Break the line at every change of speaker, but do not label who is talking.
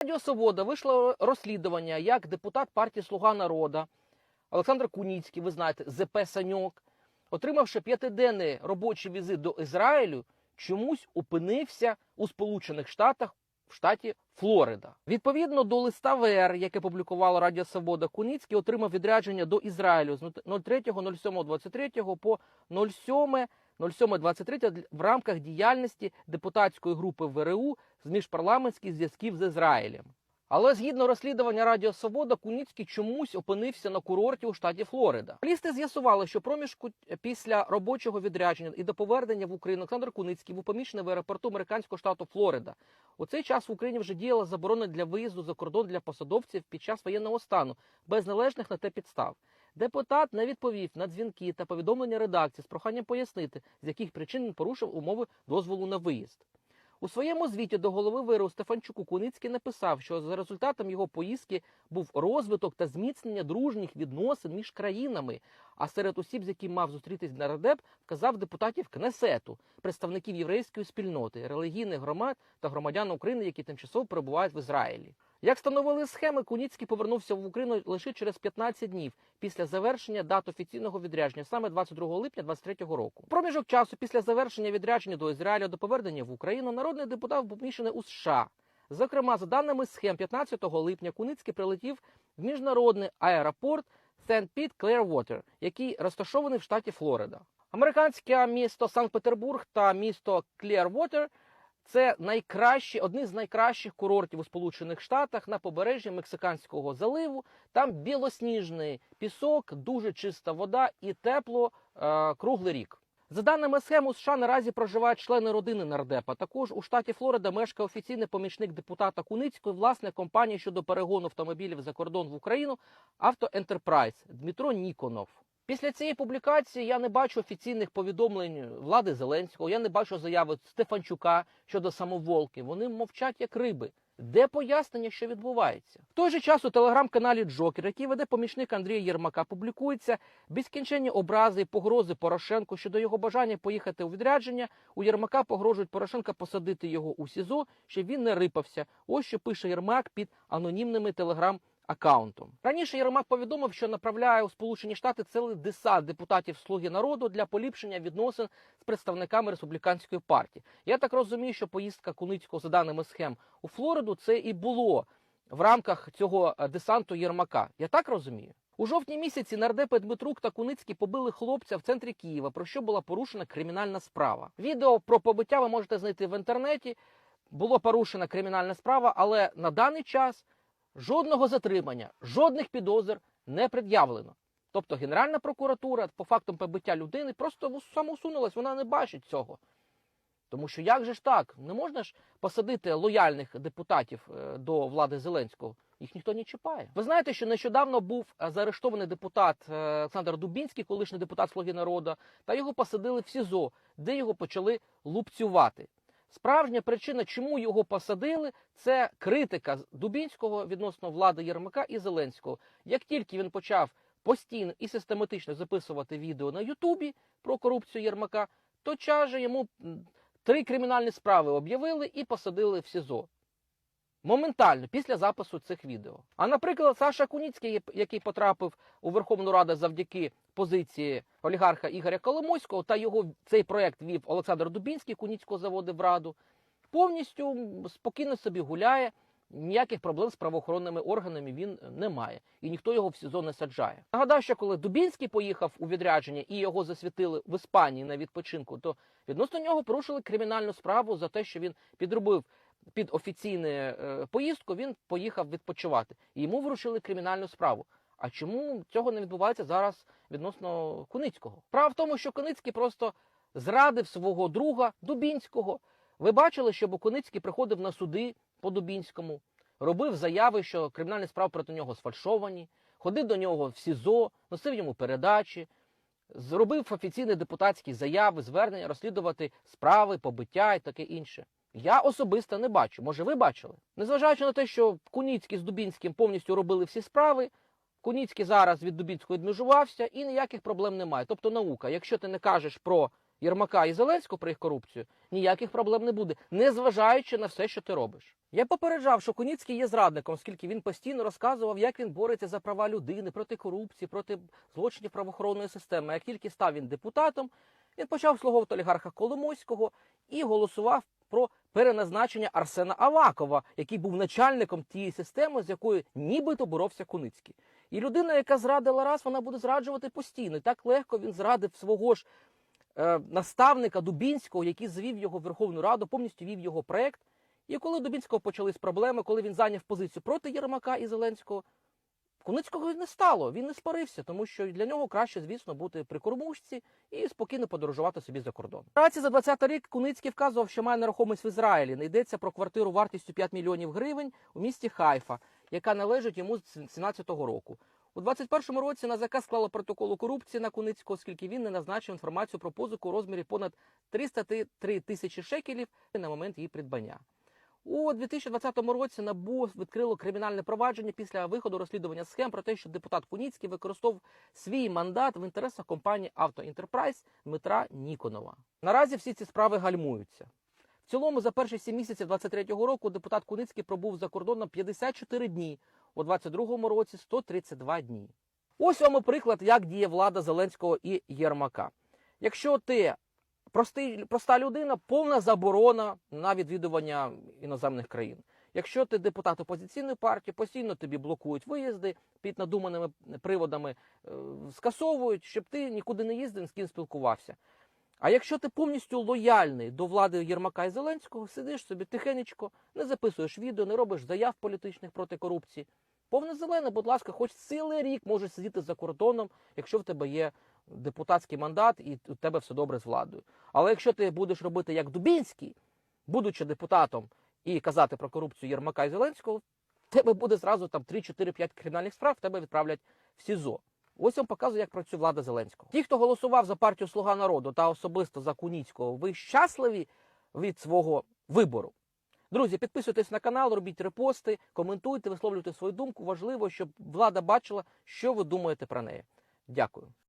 Радіо Свобода вийшло розслідування, як депутат партії Слуга народу Олександр Куніцький, ви знаєте, ЗП Саньок, отримавши п'ятиденний робочий візит до Ізраїлю, чомусь опинився у Сполучених Штатах в штаті Флорида. Відповідно до листа ВР, яке публікувало Радіо Свобода, Куніцький отримав відрядження до Ізраїлю з 03.07.23 по 07. 07.23 в рамках діяльності депутатської групи ВРУ з міжпарламентських зв'язків з Ізраїлем. Але згідно розслідування Радіо Свобода, Куніцький чомусь опинився на курорті у штаті Флорида. Лісти з'ясували, що проміжку після робочого відрядження і до повернення в Україну Олександр Куницький був помічений в аеропорту американського штату Флорида. У цей час в Україні вже діяла заборона для виїзду за кордон для посадовців під час воєнного стану без належних на те підстав. Депутат не відповів на дзвінки та повідомлення редакції з проханням пояснити, з яких причин він порушив умови дозволу на виїзд. У своєму звіті до голови ВРУ Стефанчуку Куницький написав, що за результатом його поїздки був розвиток та зміцнення дружніх відносин між країнами. А серед осіб, з яким мав зустрітись нардеп, вказав депутатів Кнесету, представників єврейської спільноти, релігійних громад та громадян України, які тимчасово перебувають в Ізраїлі. Як встановили схеми, Куніцький повернувся в Україну лише через 15 днів після завершення дат офіційного відрядження, саме 22 липня 2023 року. Проміжок часу після завершення відрядження до Ізраїля до повернення в Україну народний депутат був поміщений у США. Зокрема, за даними схем, 15 липня Куницький прилетів в міжнародний аеропорт Сент Піт Клервотер, який розташований в штаті Флорида. Американське місто Санкт-Петербург та місто Клервотер це найкращі, одні з найкращих курортів у Сполучених Штатах на побережжі Мексиканського заливу. Там білосніжний пісок, дуже чиста вода і тепло е, круглий рік. За даними схем, у США наразі проживають члени родини нардепа. Також у штаті Флорида мешкає офіційний помічник депутата Куницької, власне компанії щодо перегону автомобілів за кордон в Україну Авто Ентерпрайз Дмитро Ніконов. Після цієї публікації я не бачу офіційних повідомлень влади Зеленського, я не бачу заяви Стефанчука щодо самоволки. Вони мовчать як риби. Де пояснення, що відбувається? В той же час у телеграм-каналі Джокер, який веде помічник Андрія Єрмака, публікуються безкінченні образи і погрози Порошенку щодо його бажання поїхати у відрядження. У Єрмака погрожують Порошенка посадити його у СІЗО, щоб він не рипався. Ось що пише Єрмак під анонімними телеграм аккаунтом. Раніше Єрмак повідомив, що направляє у Сполучені Штати цілий десант депутатів Слуги народу для поліпшення відносин з представниками республіканської партії. Я так розумію, що поїздка Куницького за даними схем у Флориду це і було в рамках цього е, десанту Єрмака. Я так розумію. У жовтні місяці нардепи Дмитрук та Куницький побили хлопця в центрі Києва, про що була порушена кримінальна справа. Відео про побиття ви можете знайти в інтернеті. Було порушена кримінальна справа, але на даний час жодного затримання, жодних підозр не пред'явлено. Тобто Генеральна прокуратура по фактам побиття людини просто самоусунулась, вона не бачить цього. Тому що як же ж так? Не можна ж посадити лояльних депутатів е, до влади Зеленського. Їх ніхто не чіпає. Ви знаєте, що нещодавно був заарештований депутат е, Олександр Дубінський, колишній депутат Слуги народу, та його посадили в СІЗО, де його почали лупцювати. Справжня причина, чому його посадили, це критика Дубінського відносно влади Єрмака і Зеленського. Як тільки він почав постійно і систематично записувати відео на Ютубі про корупцію Єрмака, то чаже йому три кримінальні справи об'явили і посадили в СІЗО. Моментально після запису цих відео. А наприклад, Саша Куніцький, який потрапив у Верховну Раду завдяки позиції олігарха Ігоря Коломойського, та його цей проект вів Олександр Дубінський, Куніцького заводив в раду, повністю спокійно собі гуляє. Ніяких проблем з правоохоронними органами він не має, і ніхто його в СІЗО не саджає. Нагадаю, що коли Дубінський поїхав у відрядження і його засвітили в Іспанії на відпочинку, то відносно нього порушили кримінальну справу за те, що він підробив під офіційну е, поїздку. Він поїхав відпочивати. І йому вручили кримінальну справу. А чому цього не відбувається зараз відносно Куницького? Справа в тому, що Куницький просто зрадив свого друга Дубінського. Ви бачили, щоб Куницький приходив на суди по Дубінському, робив заяви, що кримінальні справи проти нього сфальшовані, ходив до нього в СІЗО, носив йому передачі, зробив офіційні депутатські заяви, звернення, розслідувати справи, побиття і таке інше. Я особисто не бачу. Може, ви бачили? Незважаючи на те, що Куніцький з Дубінським повністю робили всі справи, Куніцький зараз від Дубінського відмежувався і ніяких проблем немає. Тобто наука, якщо ти не кажеш про Єрмака і Зеленського про їх корупцію, ніяких проблем не буде, незважаючи на все, що ти робиш. Я попереджав, що Куніцький є зрадником, оскільки він постійно розказував, як він бореться за права людини, проти корупції, проти злочинів правоохоронної системи. Як тільки став він депутатом, він почав слуговувати олігарха Коломойського і голосував про переназначення Арсена Авакова, який був начальником тієї системи, з якою нібито боровся Куницький. І людина, яка зрадила раз, вона буде зраджувати постійно. І так легко він зрадив свого ж е, наставника Дубінського, який звів його в Верховну Раду, повністю вів його проект. І коли Дубінського почались проблеми, коли він зайняв позицію проти Єрмака і Зеленського, Куницького не стало, він не спарився, тому що для нього краще, звісно, бути при кормушці і спокійно подорожувати собі за кордон. Праці за 20 рік Куницький вказував, що має нерухомість в Ізраїлі. Не йдеться про квартиру вартістю 5 мільйонів гривень у місті Хайфа, яка належить йому з 2017 року. У 2021 році НАЗК склало протокол корупції на Куницького, оскільки він не назначив інформацію про позику у розмірі понад 303 тисячі шекелів на момент її придбання. У 2020 році НАБУ відкрило кримінальне провадження після виходу розслідування схем про те, що депутат Куніцький використовував свій мандат в інтересах компанії «Автоінтерпрайз» Дмитра Ніконова. Наразі всі ці справи гальмуються. В цілому за перші сім місяців 2023 року депутат Куницький пробув за кордоном 54 дні, у 2022 році 132 дні. Ось вам приклад, як діє влада Зеленського і Єрмака. Якщо ти простий, проста людина, повна заборона на відвідування іноземних країн. Якщо ти депутат опозиційної партії, постійно тобі блокують виїзди під надуманими приводами, е, скасовують, щоб ти нікуди не їздив, з ким спілкувався. А якщо ти повністю лояльний до влади Єрмака і Зеленського, сидиш собі тихенечко, не записуєш відео, не робиш заяв політичних проти корупції. Повне зелене, будь ласка, хоч цілий рік можеш сидіти за кордоном, якщо в тебе є депутатський мандат і у тебе все добре з владою. Але якщо ти будеш робити як Дубінський, будучи депутатом і казати про корупцію Єрмака і Зеленського, тебе буде зразу там 3-4-5 кримінальних справ, тебе відправлять в СІЗО. Ось вам показує, як працює влада Зеленського. Ті, хто голосував за партію Слуга народу та особисто за Куніцького, ви щасливі від свого вибору. Друзі, підписуйтесь на канал, робіть репости, коментуйте, висловлюйте свою думку. Важливо, щоб влада бачила, що ви думаєте про неї. Дякую.